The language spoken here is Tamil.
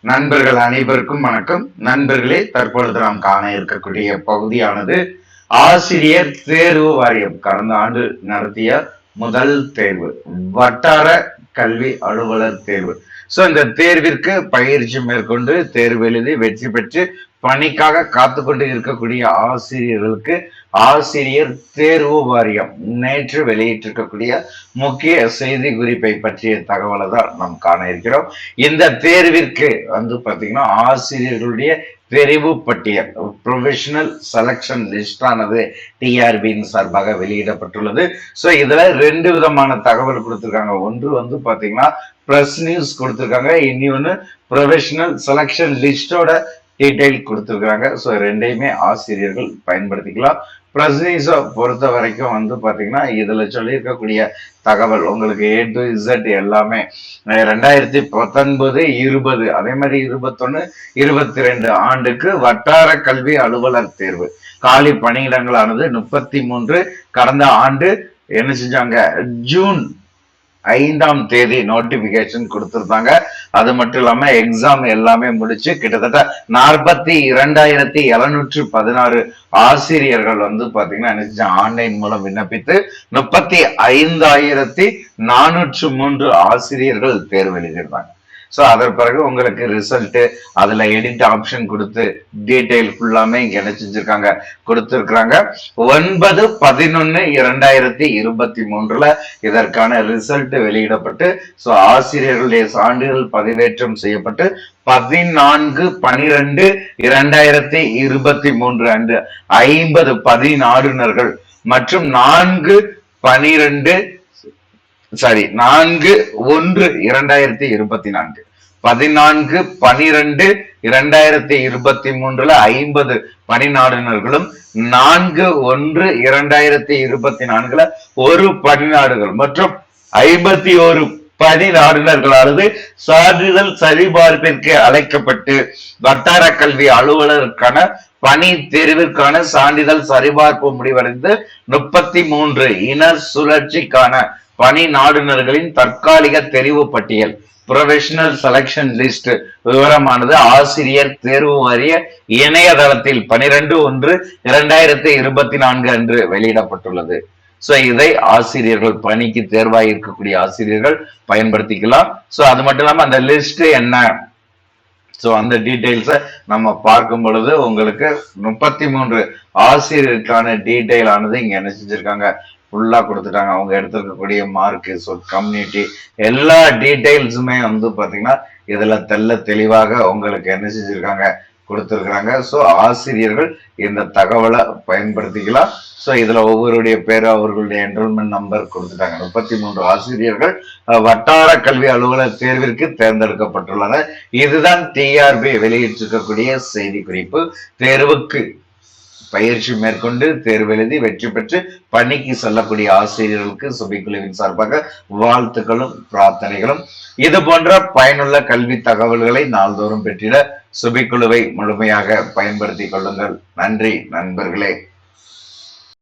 நண்பர்கள் அனைவருக்கும் வணக்கம். நண்பர்களே தற்பொழுது நாம் காண இருக்கக்கூடிய பகுதியானது ஆசிரியர் தேர்வு வாரியம். கடந்த ஆண்டு நடத்திய முதல் தேர்வு. வட்டார கல்வி அலுவலர் தேர்வு. சோ இந்த தேர்விற்கு பயிற்சி மேற்கொண்டு தேர்வு எழுதி வெற்றி பெற்று பணிக்காக காத்து கொண்டு இருக்கக்கூடிய ஆசிரியர்களுக்கு ஆசிரியர் தேர்வு வாரியம் நேற்று வெளியிட்டிருக்கக்கூடிய முக்கிய செய்தி குறிப்பை பற்றிய தகவலை தான் நாம் காண இருக்கிறோம். இந்த தேர்விற்கு வந்து பாத்தீங்கன்னா ஆசிரியர்களுடைய தெரிவு பட்டியல் ப்ரொஃபஷனல் செலக்ஷன் லிஸ்ட் ஆனது டிஆர்பியின் சார்பாக வெளியிடப்பட்டுள்ளது. ஸோ இதுல ரெண்டு விதமான தகவல் கொடுத்துருக்காங்க. ஒன்று வந்து பாத்தீங்கன்னா ப்ரெஸ் நியூஸ் கொடுத்துருக்காங்க. இனி ஒன்று ப்ரொஃபஷனல் செலக்ஷன் லிஸ்டோட டீட்டெயில் கொடுத்துருக்குறாங்க. ஸோ ரெண்டையுமே ஆசிரியர்கள் பயன்படுத்திக்கலாம். பிரஸ்னீஸை பொறுத்த வரைக்கும் வந்து பார்த்தீங்கன்னா இதில் சொல்லியிருக்கக்கூடிய தகவல் உங்களுக்கு ஏ டு இசட் எல்லாமே ரெண்டாயிரத்தி பத்தொன்பது இருபது அதே மாதிரி இருபத்தொன்னு இருபத்தி ரெண்டு ஆண்டுக்கு வட்டார கல்வி அலுவலர் தேர்வு. காலி பணியிடங்களானது முப்பத்தி மூன்று கடந்த ஆண்டு என்ன செஞ்சாங்க? ஜூன் ஐந்தாம் தேதி நோட்டிபிகேஷன் கொடுத்துருந்தாங்க. அது மட்டும் இல்லாம எக்ஸாம் எல்லாமே முடிச்சு கிட்டத்தட்ட நாற்பத்தி இரண்டாயிரத்தி எழுநூற்று பதினாறு ஆசிரியர்கள் வந்து பாத்தீங்கன்னா என்ன ஆன்லைன் மூலம் விண்ணப்பித்து முப்பத்தி ஐந்தாயிரத்தி நானூற்று மூன்று ஆசிரியர்கள் தேர்வு எழுதியிருந்தாங்க. ஸோ அதன் பிறகு உங்களுக்கு ரிசல்ட்டு அதில் எடிட் ஆப்ஷன் கொடுத்து டீட்டெயில் ஃபுல்லாமே இங்கே என்ன செஞ்சுருக்காங்க கொடுத்துருக்குறாங்க. ஒன்பது பதினொன்று இரண்டாயிரத்தி இருபத்தி மூன்றில் இதற்கான ரிசல்ட் வெளியிடப்பட்டு ஸோ ஆசிரியர்களுடைய சான்றிதழ் பதிவேற்றம் செய்யப்பட்டு பதினான்கு பனிரெண்டு இரண்டாயிரத்தி இருபத்தி மூன்று அன்று ஐம்பது பதினாறுனர்கள் மற்றும் நான்கு பனிரெண்டு சாரி நான்கு ஒன்று இரண்டாயிரத்தி இருபத்தி நான்கு பதினான்கு பனிரெண்டு இரண்டாயிரத்தி இருபத்தி மூன்றுல ஐம்பது பணிநாடுனர்களும் நான்கு ஒன்று இரண்டாயிரத்தி இருபத்தி நான்குல ஒரு பணிநாடுகள் மற்றும் ஐம்பத்தி ஒரு பணிநாடுனர்களானது சான்றிதழ் சரிபார்ப்பிற்கு அழைக்கப்பட்டு வட்டார கல்வி அலுவலருக்கான பணி தேர்விற்கான சான்றிதழ் சரிபார்ப்பு முடிவடைந்து முப்பத்தி மூன்று இன சுழற்சிக்கான பணி நாடுனர்களின் தற்காலிக தெரிவு பட்டியல். ப்ரொஃபஷனல் செலக்ஷன் லிஸ்ட் விவரமானது ஆசிரியர் தேர்வு வாரிய இணையதளத்தில் பனிரெண்டு ஒன்று இரண்டாயிரத்தி இருபத்தி நான்கு அன்று வெளியிடப்பட்டுள்ளது. ஸோ இதை ஆசிரியர்கள் பணிக்கு தேர்வாக இருக்கக்கூடிய ஆசிரியர்கள் பயன்படுத்திக்கலாம். சோ அது மட்டும் இல்லாம அந்த லிஸ்ட் என்ன? ஸோ அந்த டீட்டெயில்ஸை நம்ம பார்க்கும் பொழுது உங்களுக்கு முப்பத்தி மூன்று ஆசிரியருக்கான டீட்டெயில் ஆனது இங்க என்ன செஞ்சிருக்காங்க? ஃபுல்லாக கொடுத்துட்டாங்க. அவங்க எடுத்துருக்கக்கூடிய மார்க்கு ஸோ கம்யூனிட்டி எல்லா டீட்டெயில்ஸுமே வந்து பார்த்தீங்கன்னா இதில் தெல்ல தெளிவாக உங்களுக்கு என்ன செஞ்சுருக்காங்க? கொடுத்துருக்குறாங்க. ஸோ ஆசிரியர்கள் இந்த தகவலை பயன்படுத்திக்கலாம். ஸோ இதில் ஒவ்வொருடைய பேர் அவர்களுடைய என்ரோல்மெண்ட் நம்பர் கொடுத்துட்டாங்க. முப்பத்தி மூன்று ஆசிரியர்கள் வட்டார கல்வி அலுவலர் தேர்விற்கு தேர்ந்தெடுக்கப்பட்டுள்ளனர். இதுதான் டிஆர்பி வெளியிட்டிருக்கக்கூடிய செய்தி குறிப்பு தேர்வுக்கு பயிற்சி மேற்கொண்டு தேர்வு எழுதி வெற்றி பெற்று பணிக்கு செல்லக்கூடிய ஆசிரியர்களுக்கு சுபிக்குழுவின் சார்பாக வாழ்த்துக்களும் பிரார்த்தனைகளும். இது போன்ற பயனுள்ள கல்வி தகவல்களை நாள்தோறும் பெற்றிட சுபிக்குழுவை முழுமையாக பயன்படுத்திக் கொள்ளுங்கள். நன்றி நண்பர்களே.